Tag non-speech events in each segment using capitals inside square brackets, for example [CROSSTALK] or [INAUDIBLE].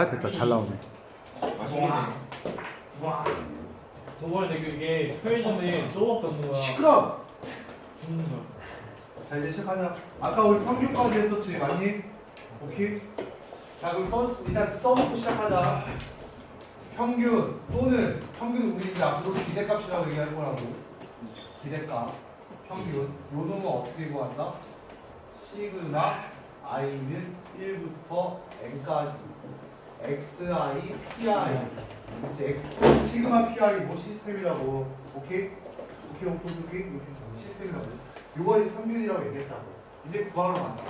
아 됐다 잘 나오네. 저번에 그게 편의점에 쪼박던 거야. 시끄러 죽는 거. 자 이제 시작하자 아까 우리 평균까지 했었지 맞니? 오케이 자 그럼 써, 일단 써놓고 시작하자 평균 또는 평균 우리 이제 앞으로 기대값이라고 얘기할 거라고 기대값 평균 요 놈은 어떻게 구한다? 시그마 i는 1부터 n까지 xi pi 그렇지 x 시그마 pi 뭐 시스템이라고. 오케이? 오케이 오케이 오케이 오케이. 시스템이라고. 이걸 평균이라고 얘기했다고. 이제 구하러 간다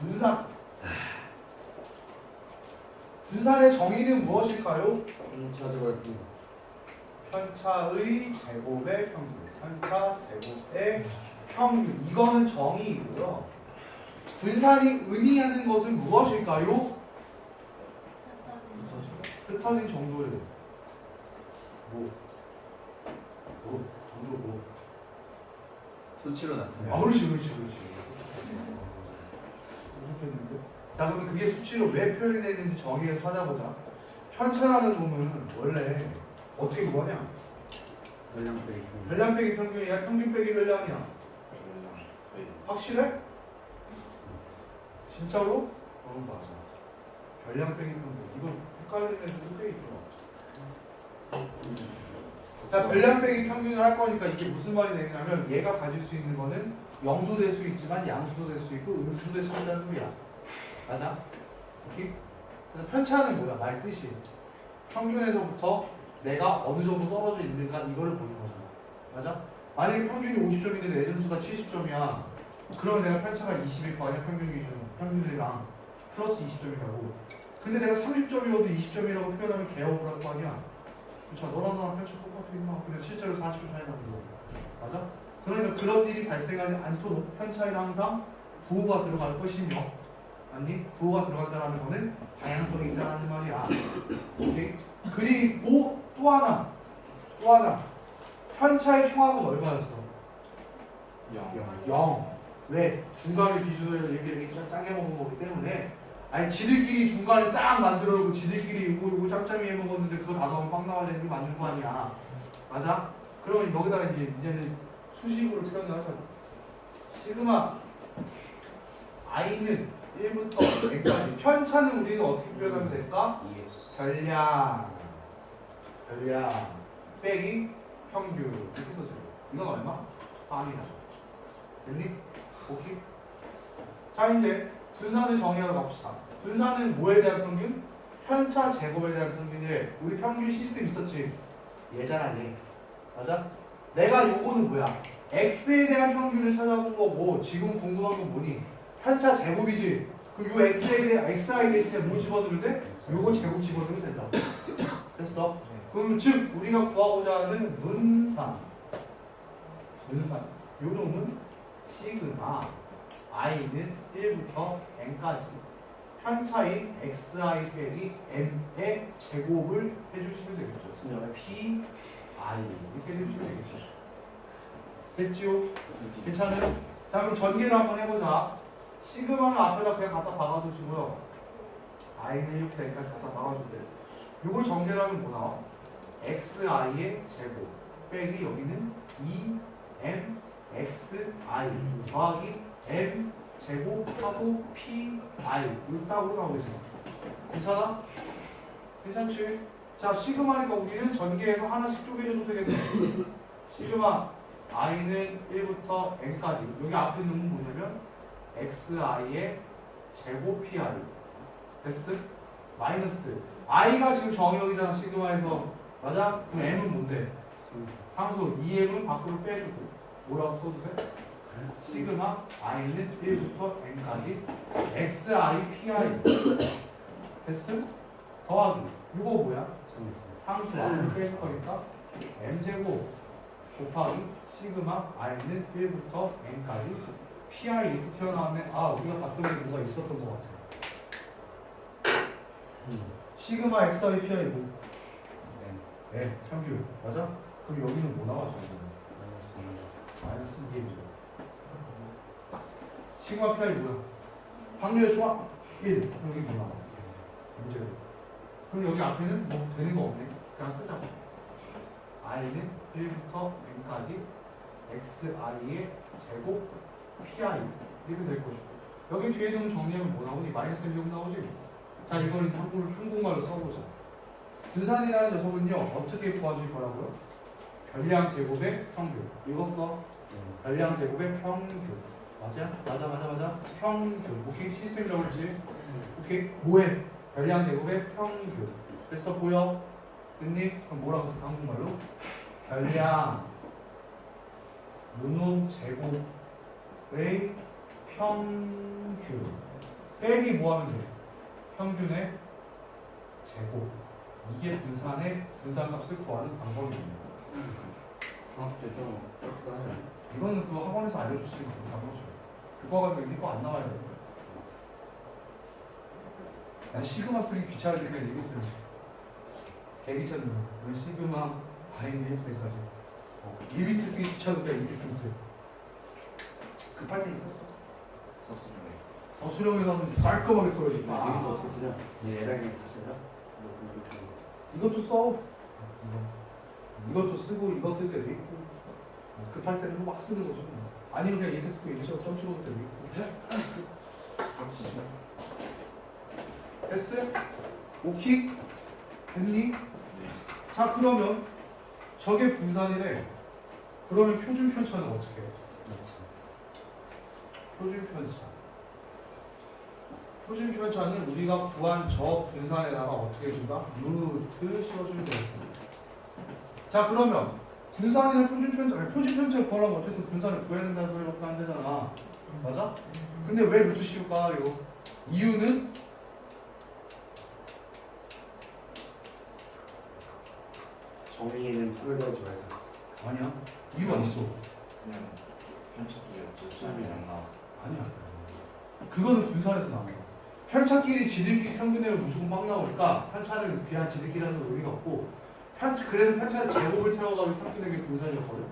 분산. 분산의 정의는 무엇일까요? 편차의 제곱의 평균. 편차 제곱의 평균. 이거는 정의이고요. 분산이 의미하는 것은 무엇일까요? 흩어진 정도를 뭐? 뭐? 정도 뭐? 수치로 나타내. 아, 그렇지, 그렇지, 그렇지. 자, 그러면 그게 수치로 왜 표현되는지 정의를 찾아보자. 편차라는 놈은 원래 어떻게 구하냐? 전량 빼기. 별량 빼기 평균이야, 평균 빼기 별량이야. 확실해? 진짜로? 어, 맞아. 별량 빼기 평균. 이거 헷갈리는 꽤 있더라. 자, 별량 빼기 평균을 할 거니까 이게 무슨 말이 되냐면 얘가 가질 수 있는 거는 0도 될 수 있지만 양수도 될 수 있고 음수도 될 수 있다는 소리야. 맞아? 오케이? 편차는 뭐야? 말 뜻이. 평균에서부터 내가 어느 정도 떨어져 있는가 이거를 보는 거잖아. 맞아? 만약에 평균이 50점인데 내 점수가 70점이야. 그러면 내가 편차가 20일 거 아니야? 평균 기준. 평균이랑 플러스 20점이라고. 근데 내가 30점이어도 20점이라고 표현하면 개업을 할거 아니야? 그쵸? 너랑 나랑 편차 똑같아 임마. 근데 실제로 40점 차이 나는 거. 맞아? 그러니까 그런 일이 발생하지 않도록 편차에는 항상 부호가 들어갈 것이며 아니 부호가 들어간다는 거는 다양성이 있다는 말이야. 오케이? 그리고 또 하나 또 하나 편차의 총합은 얼마였어? 0. 왜? 중간을 기준으로 이렇게 이렇게 짜게 먹은 거기 때문에 아니 지들끼리 중간에 딱 만들어 놓고 지들끼리 이거 이거 짬짬이 해 먹었는데 그거 다 넣으면 빵 나와야 되는 게 맞는 거 아니야. 맞아? 그러면 여기다가 이제 이제는 수식으로 표현을 하자. 시그마 i는 1부터 100까지. 편차는 우리는 어떻게 표현하면 될까? 전량. 전량. 빼기 평균. 이렇게 써줘요. 이건 얼마? 빵이다. 됐니? 오케이. 자 이제 분산을 정의하러 갑시다 분산은 뭐에 대한 평균? 편차 제곱에 대한 평균인데 우리 평균 시스템 있었지 얘잖아 얘 맞아? 내가 요거는 뭐야 x에 대한 평균을 찾아본 거고 지금 궁금한 건 뭐니? 편차 제곱이지 그럼 요 x에 대한 xi 대신에 뭐 집어넣으면 돼? 요거 제곱 집어넣으면 된다. [COUGHS] 됐어? 그럼 즉 우리가 구하고자 하는 분산 분산 요 놈은 시그마 i는 1부터 n까지 편차인 xi 빼기 n의 제곱을 해주시면 되겠죠. p i 이렇게 해주시면 되겠죠. 됐지요? 괜찮아요? 자 그럼 전개를 한번 해보자. 시그마는 앞에다 그냥 갖다 박아두시고요. i는 이렇게 여기까지 갖다 박아주세요. 이걸 전개를 하면 뭐 나와? xi의 제곱 빼기 여기는 2m xi 더하기 m 제곱하고 pi 이거 따로 나오고 있어. 괜찮아? 괜찮지? 자 시그마니까 우리는 전개해서 하나씩 쪼개줘도 되겠네. 시그마 i는 1부터 n까지 여기 앞에 있는 건 뭐냐면 xi의 제곱 pi 됐음? 마이너스 i가 지금 정의역이잖아 시그마에서 맞아? 그럼 m은 뭔데? 상수 2m은 밖으로 빼주고 뭐라고 써도 돼? 시그마 i는 1부터 n까지 xi pi 됐음? 더하기 이거 뭐야? 상수 앞으로 빼줄 거니까 m제곱 곱하기 시그마 i는 1부터 n까지 pi 이렇게 튀어나왔네 아 우리가 봤던 게 뭐가 있었던 것 같아 시그마 xi pi 뭐? 네 평균 맞아? 그럼 여기는 뭐 나와 저기는 마이너스 2m이죠 시그마 pi 뭐야? 확률의 조합 1 여기 뭐 나와? 그럼 여기 앞에는 뭐 되는 거 없네. 그냥 쓰자고. i는 1부터 n까지 xi의 제곱 pi 이렇게 될 것이고 여기 뒤에 있는 정리하면 뭐 나오니? 마이너스 1 나오지? 자 이걸 한국을 한국말로 써보자. 분산이라는 녀석은요 어떻게 구하실 거라고요? 별량 제곱의 평균 이거 써. 별량 제곱의 평균 맞아? 맞아 맞아 맞아 평균 오케이 시스템적으로 그렇지? 오케이 뭐해? 별량 제곱의 평균 됐어 보여? 됐니? 그럼 뭐라고 써 한국말로? 별량 요놈 제곱의 평균 빼기 뭐 하면 돼? 평균의 제곱 이게 분산의 분산값을 구하는 방법입니다 중학교 때좀. 이거는 그 학원에서 알려줬으니까 그런 거죠. 그거 가지고 이거 안 나와요. 난 시그마 쓰기 귀찮아서 그냥 이거 쓰는 거. 넌 시그마 바인드 돼가지. 어, 리미트 쓰기 귀찮으니까 이렇게 쓰면 돼. 급할 때 써. 서술형에. 서술형에서는 깔끔하게 써야지. 아, 이것도 어떻게 쓰냐? 얘 에라이는 다 쓰냐? 뭐. 이것도 써. 이것도 쓰고 이거 쓸 때도 있고. 어, 급할 때는 막 쓰는 거죠. 아니면 그냥 이렇게 쓰고 이렇게 써점 찍어도 되고. 됐어? 오케이? 됐니? 자 그러면 저게 분산이래 그러면 표준 편차는 어떻게 해? 표준 편차 표준 편차는 우리가 구한 저 분산에다가 어떻게 준다? 루트 씌워주면 되겠습니다 자 그러면 분산이나 표준 편차 아니, 표준 편차를 구하려면 어쨌든 분산을 구해야 된다는 소리밖에 안 되잖아 맞아? 근데 왜 루트 씌울까요? 이유는 정의는 풀을 넣어줘야 돼. 아니야 이유가 있어 그냥 편집도 숫자이 안 나와. 아니야. 그거는 분산에서 나온 거야. 편차끼리 지들끼리 평균 내면 무조건 막 나오니까 편차는 그냥 지들끼리 하는 의미가 없고 편 그래서 편차 제곱을 태워가지고 평균내기 분산이었거든.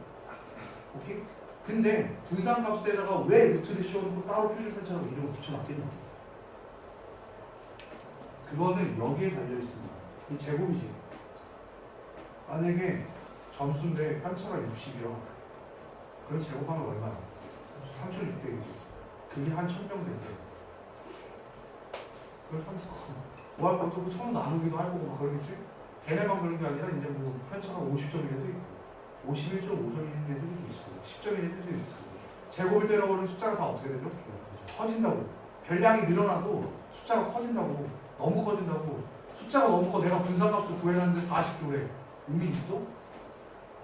오케이? 근데 분산 값에다가 왜 루트를 씌워놓고 따로 표준 편차라고 이름을 붙여놨겠냐? 그거는 여기에 달려 있습니다. 이 제곱이지. 만약에 점수인데 편차가 60이요. 그럼 제곱하면 얼마야? 3,600이지. 그게 한 1000명 될 때. 그래서 30, 뭐할 것도 그 처음 나누기도 하고 막 그러겠지? 걔네만 그런 게 아니라 이제 뭐 편차가 50점인 애도 있고 51.5점인 애들도 있고 10점인 애들도 있고 제곱을 때려버리면 숫자가 다 어떻게 되죠? 커진다고 별량이 늘어나도 숫자가 커진다고 너무 커진다고 숫자가 너무 커 내가 분산값을 구해놨는데 40조래 의미 있어?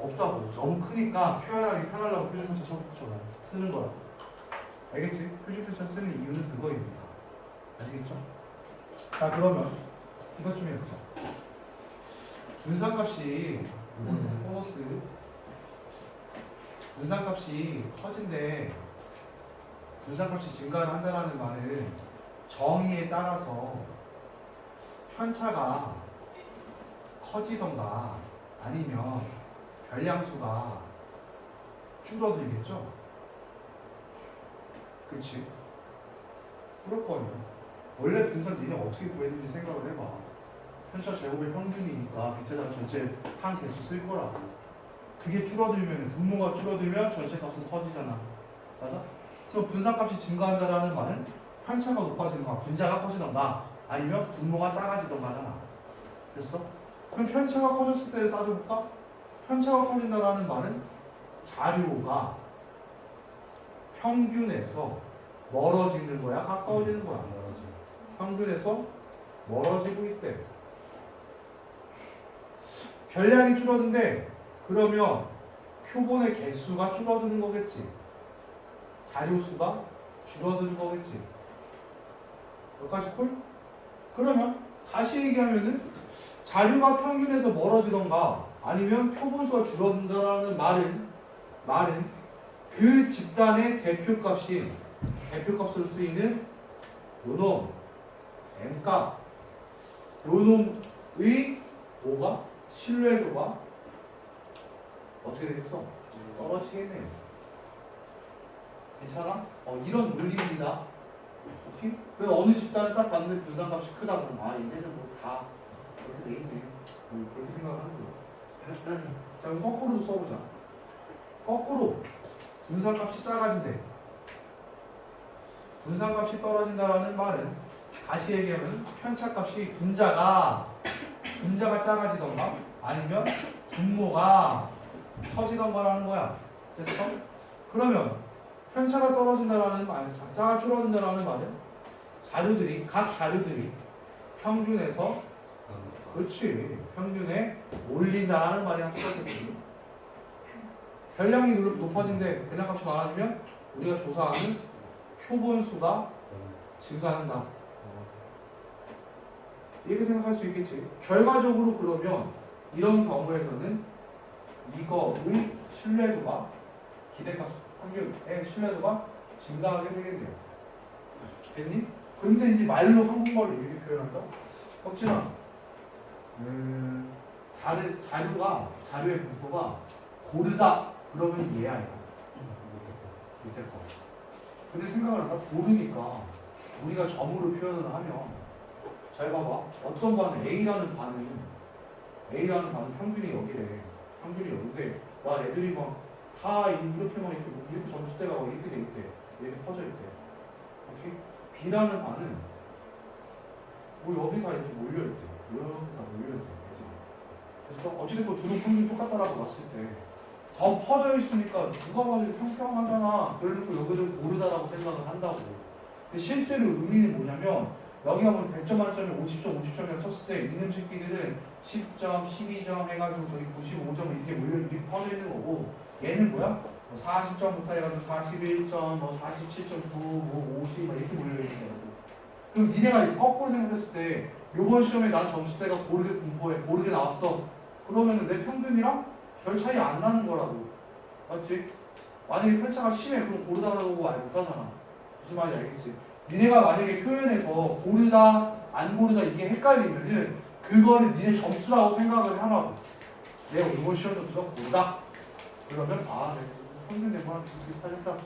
없다고 너무 크니까 표현하기 편하려고 표준편차 처음 쓰는 거야 알겠지? 표준편차 쓰는 이유는 그거입니다 아시겠죠? 자 그러면 이것 좀 해보자 분산값이 보너스 분산값이 커진데 분산값이 증가를 한다는 말은 정의에 따라서 편차가 커지던가 아니면 별량수가 줄어들겠죠? 그치? 그럴 거 아니야. 원래 분산 니네 어떻게 구했는지 생각을 해봐. 편차 제곱의 평균이니까 밑에다가 전체 한 개수 쓸 거라고. 그게 줄어들면 분모가 줄어들면 전체 값은 커지잖아. 맞아? 그럼 분산값이 증가한다라는 말은 편차가 높아지는 거야. 분자가 커지던가 아니면 분모가 작아지던가 하잖아. 됐어? 그럼 편차가 커졌을 때 따져볼까? 편차가 커진다라는 말은 자료가 평균에서 멀어지는 거야? 가까워지는 거야? 평균에서 멀어지고 있대. 별량이 줄어든데 그러면 표본의 개수가 줄어드는 거겠지. 자료 수가 줄어드는 거겠지. 여기까지 콜? 그러면 다시 얘기하면은 자료가 평균에서 멀어지던가 아니면 표본수가 줄어든다라는 말은 말은 그 집단의 대표값이 대표값으로 쓰이는 요놈 m값 요놈의 뭐가 신뢰도가 어떻게 되겠어? 떨어지겠네. 괜찮아? 어, 이런 논리입니다. 오케이? 그래서 어느 집단을 딱 봤는데 분산값이 크다 그러면 아 얘네는 뭐다 그렇게 돼 있네. 음, 그렇게 생각을 하는 거예요. 자, 그럼 거꾸로도 써보자. 거꾸로 분산값이 작아진대. 분산값이 떨어진다라는 말은 다시 얘기하면 편차값이 분자가 분자가 작아지던가 아니면 분모가 커지던가라는 거야. 됐어? 그러면 편차가 떨어진다라는 말, 작자가 줄어든다라는 말은 자료들이 각 자료들이 평균에서 그렇지. 평균에 올린다라는 말이랑 똑같거든요. 별량이 높- 높아진데 별량값이 많아지면 우리가 조사하는 표본수가 증가한다. 이렇게 생각할 수 있겠지. 결과적으로 그러면 이런 경우에서는 이거의 신뢰도가 기대값 평균의 신뢰도가 증가하게 되겠네요. 됐니? 근데 이제 말로 한국말로 이렇게 표현한다? 혁진아, 음, 자료, 자료가 자료의 분포가 고르다 그러면 얘 거. 근데 생각을 해봐 고르니까 우리가 점으로 표현을 하면 잘 봐봐 어떤 반은 A라는 반은 A라는 반은 평균이 여기래 평균이 여기인데 와 애들이 막 다 이렇게 막 이렇게 이렇게 점수대가 막 이렇게 돼 있대 이렇게 퍼져 있대 오케이? B라는 반은 뭐 여기 다 이렇게 몰려 있대 이렇게 다 몰려 있대 그래서 어찌됐건 둘은 평균이 똑같다라고 봤을 때 더 퍼져 있으니까 누가 봐도 평평하잖아. 그래놓고 여기를 고르다라고 생각을 한다고. 근데 실제로 의미는 뭐냐면 여기가 보면 100점 만점에 50점, 50점이라고 쳤을 때 이놈 새끼들은 10점, 12점 해가지고 저기 95점 이렇게 몰려 이렇게 퍼져 있는 거고 얘는 뭐야? 뭐 40점부터 해가지고 41점, 뭐 47.9, 뭐 50, 막 이렇게 몰려 있는 거고. 그럼 니네가 거꾸로 생각했을 때 요번 시험에 난 점수대가 고르게 분포해 고르게 나왔어. 그러면은 내 평균이랑 별 차이 안 나는 거라고. 맞지? 만약에 편차가 심해 그럼 고르다라고 말 못하잖아. 무슨 말인지 알겠지? 니네가 만약에 표현해서 고르다 안 고르다 이게 헷갈리면은 그거를 니네 점수라고 생각을 하라고. 내가 이번 시험 점수가 고르다. 그러면 아, 네. 평균 된 거랑 비슷비슷하겠다.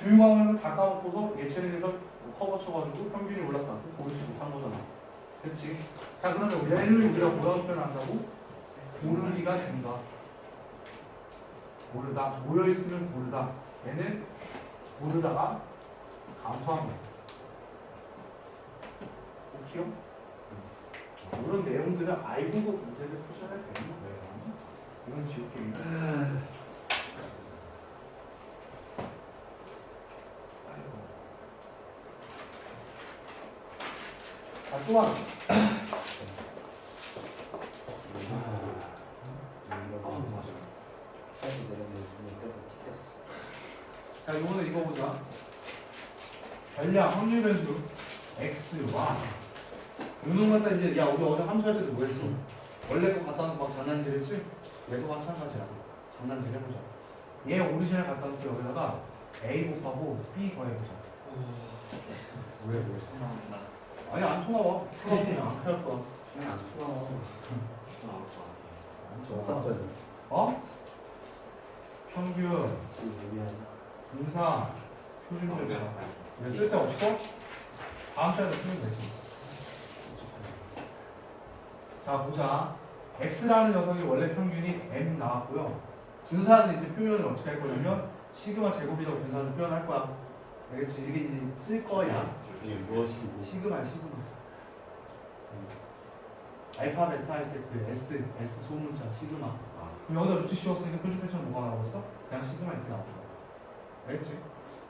과목은 다 까먹고서 예체능에서 뭐 커버 쳐가지고 평균이 올랐다. 고르지 못한 거잖아. 그렇지? 자 그러면 얘를 우리가 뭐라고 표현한다고? 고르기가 증가. 고르다 모여 있으면 고르다. 얘는 고르다가 감소합니다. 오케이요? 이런 내용들은 알고도 문제를 푸셔야 되는 거예요. 이건 지우개입니다. 아, 내 눈에 껴서 찍혔어. 자, 이거는 이거 보자. 전량 확률 변수 x 와. 요놈 갖다 이제 야 우리 어제 함수할 때도 뭐 했어? 원래 거 갖다 놓고 막 장난질했지? 얘도 마찬가지야. 장난질 해보자. 얘 오리지널 갖다 놓고 여기다가 a 곱하고 b 더해보자. 왜 왜? 아니 안 통나와. 통나오면 안할 거야. 그냥 안. 안 어디다 써야 돼? 어? 평균, 미안. 분산, 표준 절차. 왜 쓸데없어? 다음 시간에 풀면 되지. 자, 보자. x라는 녀석이 원래 평균이 m 나왔고요. 분산은 이제 표현을 어떻게 할 거냐면 시그마 제곱이라고 분산을 표현할 거야. 알겠지? 이게 이제 쓸 거야. 이게 무엇이고? 시그마, 시그마. 알파, 베타 할때그 s, s 소문자, 시그마. 그럼 여기다 루트 씌웠으니까 표준 패턴 뭐가 나오고 있어? 그냥 시그마 이렇게 나왔다. 알겠지?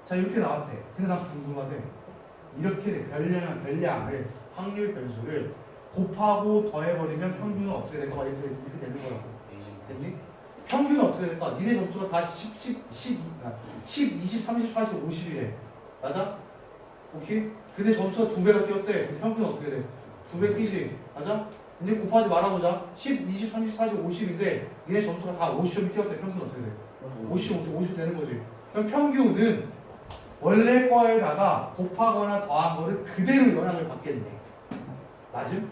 자, 이렇게 나왔대. 근데 난 궁금하대. 이렇게 돼. 별량, 별량을, 확률 변수를 곱하고 더해버리면 평균은 어떻게 될까? 이렇게, 이렇게 되는 거라고. 됐니? 평균은 어떻게 될까? 니네 점수가 다 10, 10, 10, 아, 10, 20, 30, 40, 50이래. 맞아? 오케이? 근데 점수가 두 배가 뛰었대. 평균은 어떻게 돼? 두 배 뛰지. 맞아? 이제 곱하지 말아보자. 10, 20, 30, 40, 50인데 니네 점수가 다 50점이 뛰었대. 평균은 어떻게 돼? 50, 50 되는 거지. 그럼 평균은 원래 거에다가 곱하거나 더한 거를 그대로 영향을 받겠네. 맞음?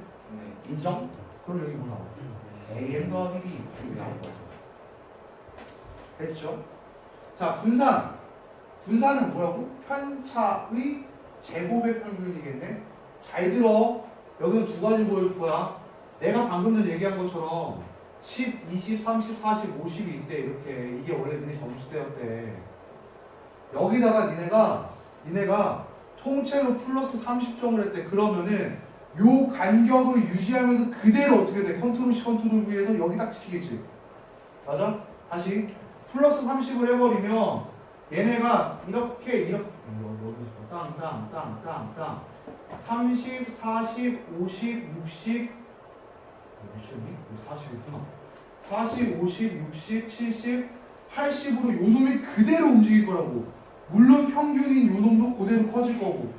인정? 그럼 여기 뭐 나와? AM 더하기 B 나올 거야. 됐죠? 자, 분산. 분산은 뭐라고? 편차의 제곱의 평균이겠네. 잘 들어. 여기는 두 가지 보일 거야. 내가 방금 전 얘기한 것처럼 10, 20, 30, 40, 50이 있대 이렇게 이게 원래 니네 점수대였대 여기다가 니네가 니네가 통째로 플러스 30점을 했대 그러면은 요 간격을 유지하면서 그대로 어떻게 돼? 컨트롤 C 컨트롤 V에서 여기 딱 지키겠지. 맞아? 다시 플러스 30을 해버리면 얘네가 이렇게 이렇게. 땅땅땅땅땅. 30, 40, 50, 60 미쳤니? 40이구나. 40, 50, 60, 70, 80으로 요 놈이 그대로 움직일 거라고. 물론 평균인 요 놈도 그대로 커질 거고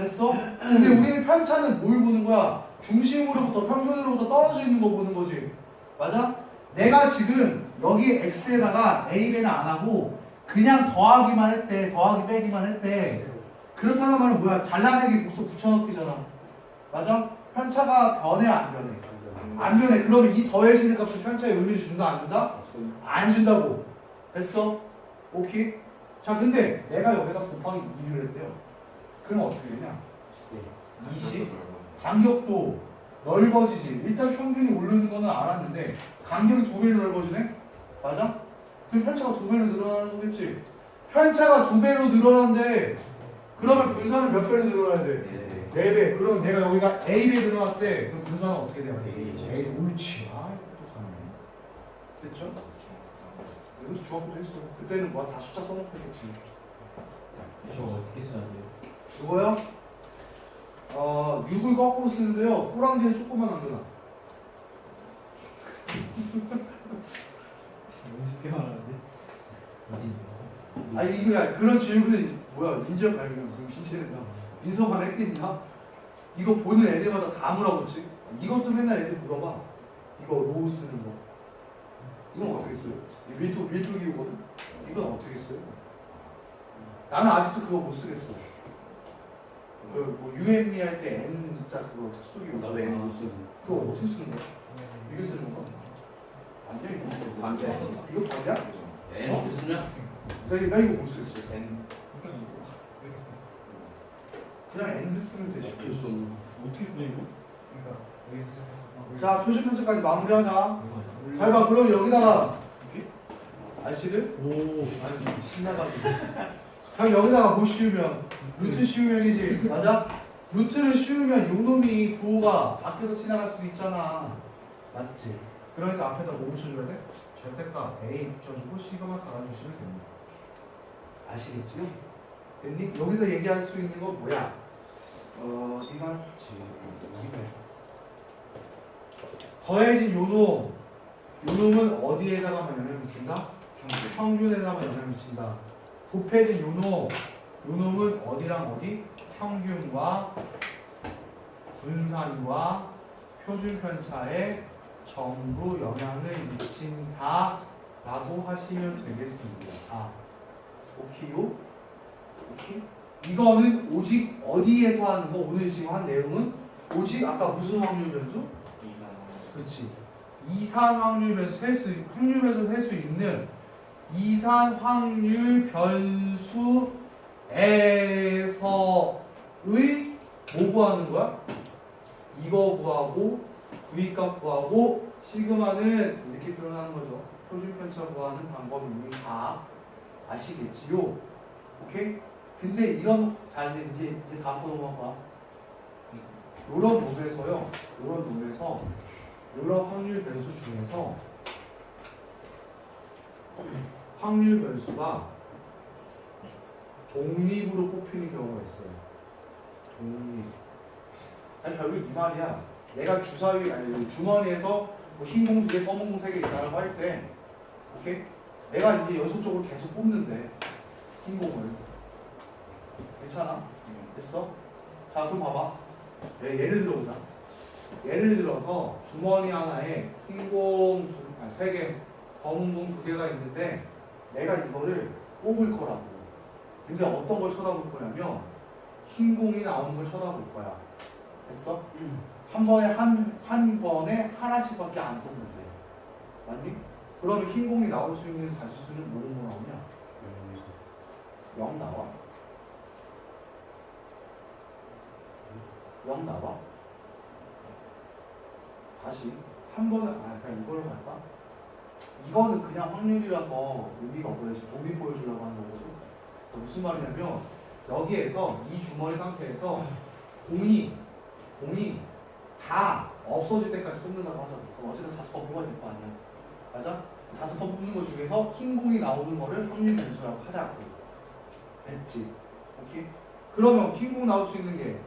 됐어? 근데 우리는 편차는 뭘 보는 거야? 중심으로부터 평균으로부터 떨어져 있는 거 보는 거지 맞아? 내가 지금 여기 x에다가 a, b는 안 하고 그냥 더하기만 했대 더하기 빼기만 했대 그렇다는 말은 뭐야? 잘라내기 국소 붙여넣기잖아 맞아? 편차가 변해 안 변해? 안 변해 그러면 이 더해지는 값은 편차에 의미를 준다 안 준다? 안 준다고 됐어? 오케이? 자 근데 내가 여기다 곱하기 2를 했대요 그럼 어떻게 되냐? 20 간격도 넓어지지 일단 평균이 오르는 거는 알았는데 간격이 두 배로 넓어지네? 맞아? 그럼 편차가 두 배로 늘어나는 거겠지 편차가 두 배로 늘어나는데 그러면 분산은 몇 배로 늘어나야 돼? 네. 4배 그럼 내가 여기가 A배 늘어났을 때 그럼 분산은 어떻게 돼야 돼? A죠. A 옳지 아 또 사네 됐죠? 이것도 중학교도 했어 그때는 뭐다 숫자 써놓겠지 이거 어떻게 써야 돼요? 이거요? 어 6을 거꾸로 쓰는데요. 꼬랑지는 조금만 남겨놔 너무 쉽게 말하는데? 아니 이거 야 그런 질문은 뭐야? 인정 아니 그럼 신체는 민서만 했겠냐? 이거 보는 애들마다 다 물어보지? 이것도 맨날 애들 물어봐. 이거 로우 쓰는 거. 이건 어떻게 써요? 이 밀도 밀도 기호거든. 이건 어떻게 써요? 나는 아직도 그거 못 쓰겠어 그뭐 UME 할때 N자 그거 특수 기호 나도 N 못 쓰고. 그거 어떻게 쓰는 거야? 이거 쓰는 거? 완전히. 반대. 이거 반대야? N 못 쓰면 나, 이거- 나 이거 못 쓰겠어 N 이렇게 써 그냥 N 쓰면 되지 어떻게 쓰는 어떻게 써 이거? 그러니까 시작해서 자 표시 편차까지 마무리하자 잘 봐 그럼 여기다가 아저씨들 오 아니 신나가지고 [LAUGHS] 그럼 여기다가 뭐 씌우면 루트 씌우면이지 맞아? 루트를 씌우면 요놈이 부호가 밖에서 지나갈 수도 있잖아 맞지? 그러니까 앞에다 뭐 붙여줘야 돼? 절대값 A 붙여주고 시그마 달아주시면 됩니다 아시겠지요? 됐니? 여기서 얘기할 수 있는 건 뭐야? 어, 어디 갔지? 더해진 요놈 요놈은 어디에다가 영향을 미친다? 평균에다가 영향을 미친다. 곱해진 요놈, 요놈은 어디랑 어디? 평균과 분산과 표준 편차에 전부 영향을 미친다 라고 하시면 되겠습니다. 아, 오케이요? 오케이? 이거는 오직 어디에서 하는 거? 오늘 지금 한 내용은 오직 아까 무슨 확률 변수? 이상. 그렇지. 이산 확률 변수 할수 확률 변수 할수 있는 이산 확률 변수에서의 뭐 구하는 거야? 이거 구하고 V값 구하고 시그마는 이렇게 표현하는 거죠. 표준 편차 구하는 방법을 이미 다 아시겠지요? 오케이? 근데 이런 잘 이제 이제 다음 거 넘어가. 요런 놈에서요. 요런 놈에서 여러 확률 변수 중에서 확률 변수가 독립으로 뽑히는 경우가 있어요. 독립. 아니 결국 이 말이야. 내가 주사위 아니 주머니에서 뭐 흰 공 두 개, 검은 공 세 개 있다고 할 때, 오케이? 내가 이제 연속적으로 계속 뽑는데 흰 공을 괜찮아? 됐어? 자 그럼 봐봐. 예, 예를 들어보자. 예를 들어서 주머니 하나에 흰 공 세 개, 검은 공 두 개가 있는데 내가 이거를 뽑을 거라고. 근데 어떤 걸 쳐다볼 거냐면 흰 공이 나오는 걸 쳐다볼 거야. 됐어? 한 번에 한, 한 번에 하나씩밖에 안 뽑는 데. 맞니? 그러면 흰 공이 나올 수 있는 자릿수는 뭐 정도 나오냐? 0 나와. 0 나와. 다시 한 번은 아 그냥 이걸로 갈까? 이거는 그냥 확률이라서 의미가 없어요. 지금 도미 보여주려고 하는 거거든. 무슨 말이냐면 여기에서 이 주머니 상태에서 공이 공이 다 없어질 때까지 뽑는다고 하자. 그럼 어쨌든 다섯 번 뽑아야 될 거 아니야. 맞아? 다섯 번 뽑는 것 중에서 흰 공이 나오는 거를 확률 변수라고 하자고. 됐지? 오케이? 그러면 흰 공 나올 수 있는 게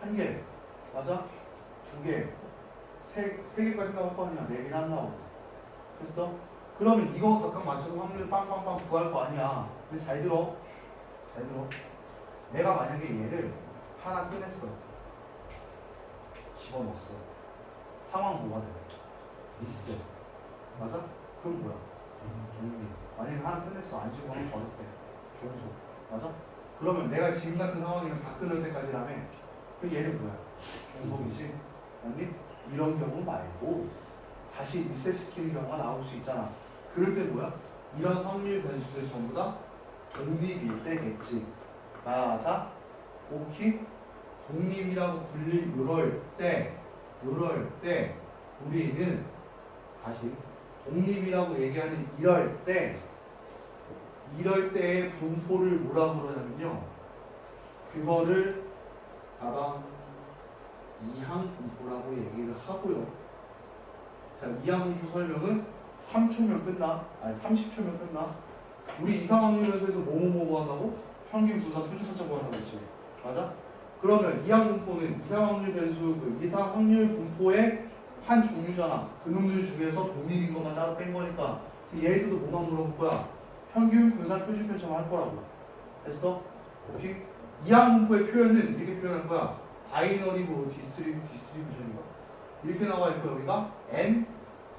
한 개, 맞아? 두 개, 세, 세 개까지 나올 거 아니야? 네 개는 안 나오고. 됐어? 그러면 이거 각각 맞춰서 확률 빵빵빵 구할 거 아니야. 근데 잘 들어. 잘 들어. 내가 만약에 얘를 하나 꺼냈어. 집어넣었어. 상황 뭐가 돼? 있어. 맞아? 그럼 뭐야? 동립. 만약에 하나 꺼냈어. 안 집어넣으면 버렸대. 종소. 맞아? 그러면 내가 지금 같은 상황이랑 다 끊을 때까지라며. 그 얘는 뭐야? 종속이지? 맞니? 이런 경우 말고 다시 리셋시키는 경우가 나올 수 있잖아. 그럴 때 뭐야? 이런 확률 변수들 전부 다 독립일 때겠지. 맞아? 오케이? 독립이라고 불릴 요럴 때, 요럴 때 우리는 다시 독립이라고 얘기하는 이럴 때, 이럴 때의 분포를 뭐라고 그러냐면요. 그거를 가방 이항 분포라고 얘기를 하고요. 자, 이항 분포 설명은 3초면 끝나? 아니 30초면 끝나? 우리 이상 확률에서 뭐뭐 뭐 한다고? 평균 부산 표준 설정 구한다고 했지. 맞아? 그러면 이항 분포는 이상 확률 변수 그 이상 확률 분포의 한 종류잖아. 그놈들 중에서 독립인 것만 따로 뺀 거니까 얘에서도 뭐만 물어볼 거야? 평균 분산 표준 편차만 할 거라고. 됐어? 오케이? 이항 분포의 표현은 이렇게 표현할 거야. 바이너리 뭐 디스트리 디스트리뷰션인가? 이렇게 나와 있고 여기가 n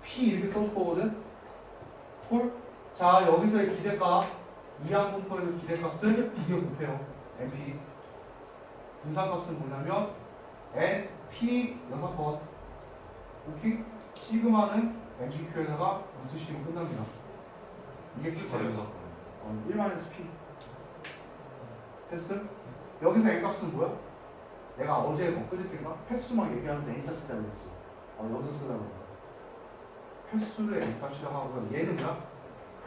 p 이렇게 써줄 거거든. 콜. 자 여기서의 기대값 이항 분포에서 기대값은 이게 곱해요. np. 분산값은 뭐냐면 n p 여섯 번. 오케이? 시그마는 npq에다가 루트 c로 끝납니다. 이게 q 어, 1-p. 됐음? 여기서 n 값은 뭐야? 내가 어제 뭐 그저께인가 횟수만 얘기하는데 n자 쓰다고 그랬지. 어, 여기서 쓰다고 그랬다. 횟수를 n 값이라고 하고 얘는 뭐야?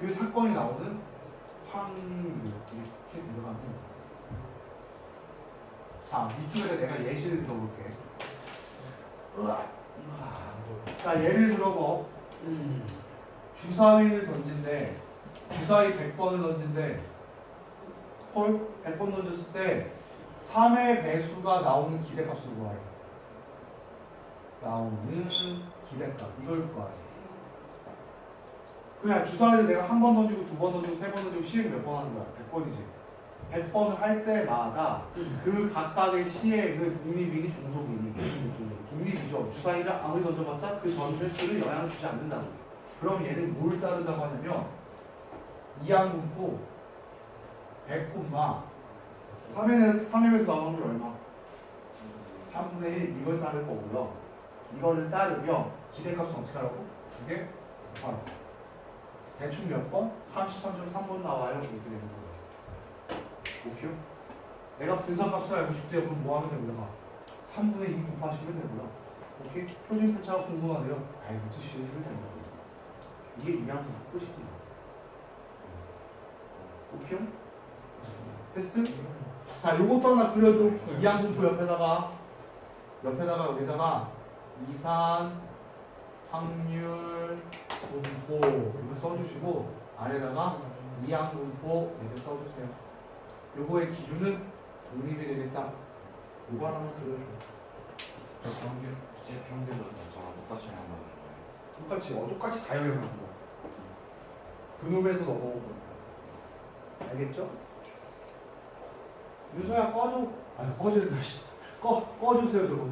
그 사건이 나오는 확률 이렇게 들어가는 자 위쪽에다 내가 예시를 들어볼게. 자 예를 들어서 주사위를 던진대 주사위 100번을 던진대 콜 100번 던졌을 때 3의 배수가 나오는 기대값을 구하래. 나오는 기대값. 이걸 구하래. 그냥 주사위를 내가 한 번 던지고 두 번 던지고 세 번 던지고 시행 몇 번 하는 거야? 100번이지. 100번을 할 때마다 그 각각의 시행을 독립이니 종속이니? 독립이죠. 주사위를 아무리 던져봤자 그전 횟수를 영향을 주지 않는다고. 그럼 얘는 뭘 따른다고 하냐면 이항분포 100콤마 3의, 3회에서 나오는 게 얼마? 3분의 1 이걸 따를 거고요 이거를 따르면 기대값은 어떻게 하라고? 두 개? 곱하라 대충 몇 번? 33.3번 나와요 이렇게 되는 거예요 오케이? 내가 분산값을 알고 싶대요 그럼 뭐 하면 됩니까? 3분의 2 곱하시면 되고요 오케이? 표준 편차가 궁금하네요 아이 붙이시면 된다고 이게 이항분 끝입니다 오케이? 됐음? 자, 요것도 하나 그려줘. 이항분포 옆에다가 옆에다가 여기다가 이산 확률 분포 이렇게 써주시고 아래다가 이항분포 이렇게 써주세요. 요거의 기준은 독립이 되겠다. 요거 하나만 그려줘. 평균 제 평균도 저랑 똑같이 하는 거예요. 똑같이 어 똑같이 다 열면 거. 그놈에서 거니까. 알겠죠? 유서야 꺼줘. 아 꺼지는다 씨. 꺼 꺼주세요 저거.